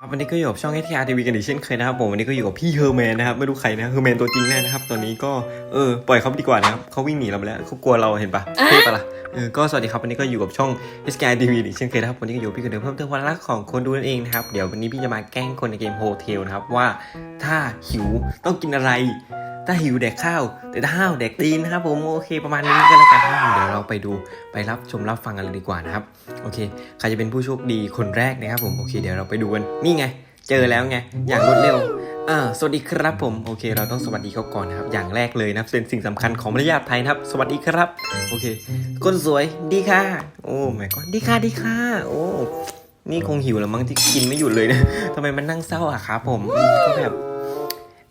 ครับวันนี้ก็อยู่กับช่อง h อ r TV กันอีกเช่นเคยนะครับผมวันนี้ก็อยู่กับพี่เฮอร์แมนนะครับไม่รู้ใครนะเฮอร์แมนตัวจริงแน่นะครับตอนนี้ก็เออปล่อยเขาไปดีกว่านะครับเขาวิ่งหนีเราไปแล้วเขากลัวเราเห็นปะเท่ปะล่ะเออก็สวัสดีครับวันนี้ก็อยู่กับช่อง h อ r TV อีกเช่นเคยนะครับวันนี้ก็อยู่กับพี่คนเดิมเพิ่มเติมความรักของคนดูนั่นเองนะครับเดี๋ยววันนี้พี่จะมาแกล้งคนในเกมโฮเทลนะครับว่าถ้าหิวต้องกินอะไร ถ้าหิวแดกข้าว แต่ถ้าห้าวแดกตีนนะครับผมโอเคประมาณนี้ก็แล้วกันเดี๋ยวเราไปดูไปรับชมรับฟังกันเลยดีกว่านะครับโอเคใครจะเป็นผู้โชคดีคนแรกนะครับผมโอเคเดี๋ยวเราไปดูกันนี่ไง เจอแล้วไงอย่างรวดเร็วอ่าสวัสดีครับผมโอเค เราต้องสวัสดีเขาก่อนนะครับ อย่างแรกเลยนะครับเป็นสิ่งสำคัญของมารยาทไทยนะครับ สวัสดีครับ โอเคคนสวยดีค่ะ โอ้ไม่ก็ดีค่ะดีค่ะโอ้นี่คงหิวแล้วมั้งที่กินไม่หยุดเลยนะทำไมมันนั่งเศร้าอะครับผมก็แบบ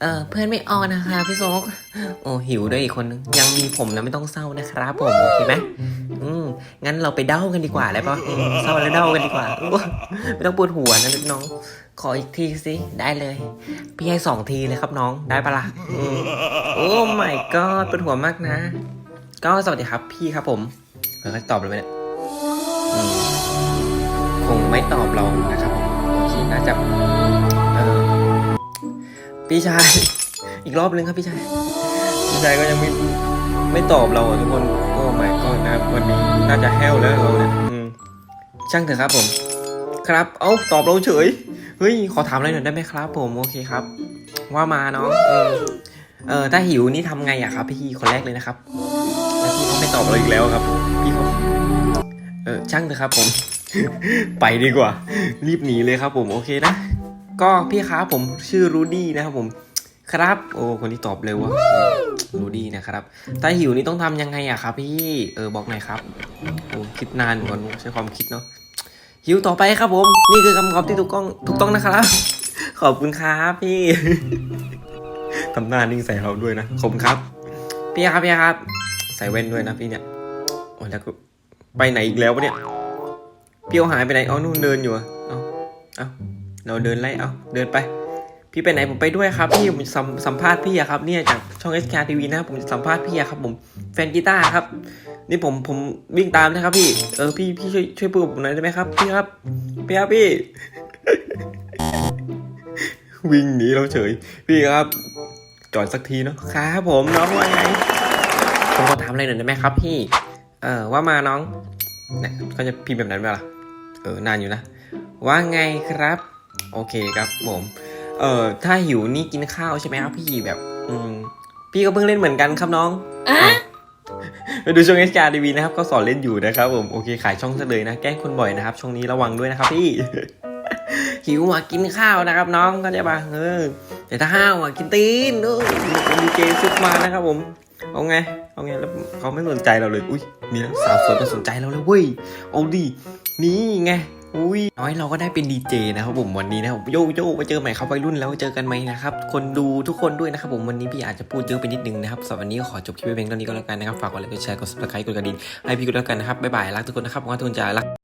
เออเพื่อนไม่ออนนะคะพี่โซกโอ้หิวด้วยอีกคนนึงยังมีผมนะไม่ต้องเศร้านะครับผมโอเคไหมอืมงั้นเราไปเด้ากันดีกว่าได้ปะอืมเศร้าแล้วเด้ากันดีกว่าไม่ต้องปวดหัวนะลูกน้อง ขออีกทีสิได้เลย พี่ให้สองทีเลยครับน้องได้ปะล่ะอืมโอ้ my god ปวดหัวมากนะ ก็สวัสดีครับพี่ครับผมเออเขาจะตอบเลยไหมเนี่ยอืมคงไม่ตอบเรานะครับผมโอเคน่าจะเออ พี่ชาย อีกรอบนึงครับพี่ชาย พี่ชายก็ยังไม่ไม่ตอบเราอะทุกคนโอ้ไม่ก็นะครับวันนี้น่าจะแห้วแล้วเราเนี่ยอืมช่างเถอะครับผม ครับ เอ้าตอบเราเฉยเฮ้ยขอถามอะไรหน่อยได้ไหมครับ ผมโอเคครับ ว่ามาเนาะเออเออถ้าหิวนี่ทำไงอะครับ พี่คนแรกเลยนะครับแล้วพี่เขาไม่ตอบเราอีกแล้วครับ พี่เขาเออช่างเถอะครับ ผม ไปดีกว่า รีบหนีเลยครับ ผมโอเคนะ ก็พี่ครับผมชื่อรูดี้นะครับผมครับ โอ้คนที่ตอบเร็ววะรูดี้นะครับถ้าหิวนี่ต้องทำยังไงอะครับ พี่เออบอกหน่อยครับโอ้คิดนานเหมือนกันใช้ความคิดเนาะหิวต่อไปครับผม นี่คือคำตอบที่ถูกต้องถูกต้องนะครับ ขอบคุณครับพี่ทำหน้านิ่งใส่เราด้วยนะขอบคุณครับ พี่ครับพี่ครับ ใส่แว่นด้วยนะพี่เนี่ยโอ้แล้วก็ไปไหนอีกแล้ววะเนี่ยพี่เอาหายไปไหนเอานู่นเดินอยู่อะเอาเอา เราเดินไล่เอาเดินไป พี่ไปไหนผมไปด้วยครับพี่ผมสัมสัมภาษณ์พี่อะครับเนี่ยจากช่อง s k TV นะผมจะสัมภาษณ์พี่อะครับผมแฟนกีตาร์ครับ นี่ผมผมวิ่งตามนะครับพี่เออพี่พี่ช่วยช่วยพูดกับผมหน่อยได้ไหมครับพี่ครับพี่ครับพี่ วิ่งหนีเราเฉย พี่ครับ จอดสักทีเนาะครับผมน้องว่าไงผมขอถามอะไรหน่อยได้ไหมครับ พี่ เออว่ามาน้องเนี่ยเขาจะพิมพ์แบบนั้นไหมล่ะเออนานอยู่นะ ว่าไงครับ โอเคครับผมเอ่อถ้าหิวนี่กินข้าวใช่ไหมครับพี่แบบ อืมพี่ก็เพิ่งเล่นเหมือนกันครับน้องอะไปดูช่องเอสการทีวีนะครับ ก็สอนเล่นอยู่นะครับผมโอเคขายช่องซะเลยนะแกล้งคนบ่อยนะครับ ช่วงนี้ระวังด้วยนะครับพี่หิวอะกินข้าวนะครับน้องก็จะปะเออแต่ถ้าห้าวอะกินตีนเออดีเจซุปมานะครับผมเอาไงเอาไงแล้วเขาไม่สนใจเราเลย อุ้ยมีสาวสวยมาสนใจเราเลยเว้ยเอาดินี่ไง อุ้ยน้อยเราก็ได้เป็นดีเจนะครับผมวันนี้นะครับโยโย่ไปเจอใหม่ครับวัยรุ่นแล้วเจอกันไหมนะครับคนดูทุกคนด้วยนะครับผมวันนี้พี่อาจจะพูดเยอะไปนิดนึงนะครับสำหรับวันนี้ขอจบคลิปเพียงเท่านี้ก็แล้วกันนะครับฝากกดไลค์กดแชร์กด subscribe กดกระดิ่งให้พี่กดแล้วกันนะครับบ๊ายบายรักทุกคนนะครับหวังว่าทุกคนจะรัก